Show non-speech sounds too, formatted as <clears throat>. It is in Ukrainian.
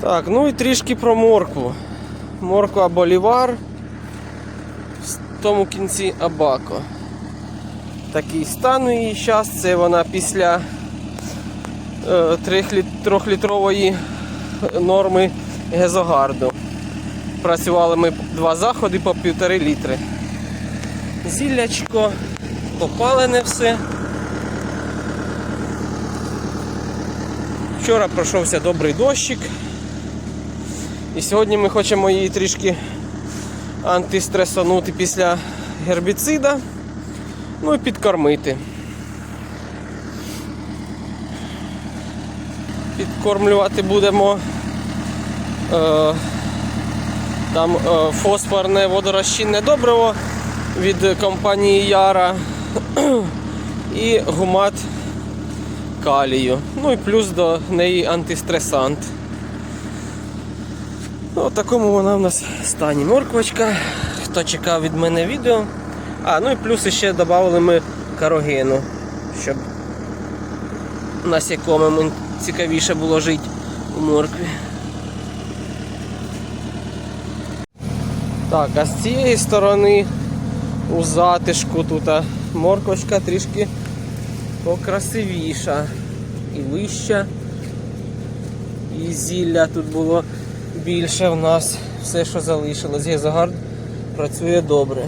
Так, ну і трішки про моркву. Морква Болівар. В тому кінці Абако. Такий стан її зараз. Це вона після е, 3-літрової норми Гезогарду. Працювали ми два заходи по півтори літри. Зіллячко, попалене все. Вчора пройшовся добрий дощик. І сьогодні ми хочемо її трішки антистресанути після гербіцида. Ну і підкормити. Підкормлювати будемо е, там е, фосфорне водорозчинне добриво від компанії Яра <clears throat> і гумат калію. Ну і плюс до неї антистресант. Ну, в такому вона в нас стані морквочка. Хто чекав від мене відео. А, ну і плюс ще додали ми карогену, щоб насікомим цікавіше було жити у моркві. Так, а з цієї сторони у затишку тут морквочка трішки покрасивіша і вища. І зілля тут було більше в нас. Все, що залишилось. Гезагард працює добре.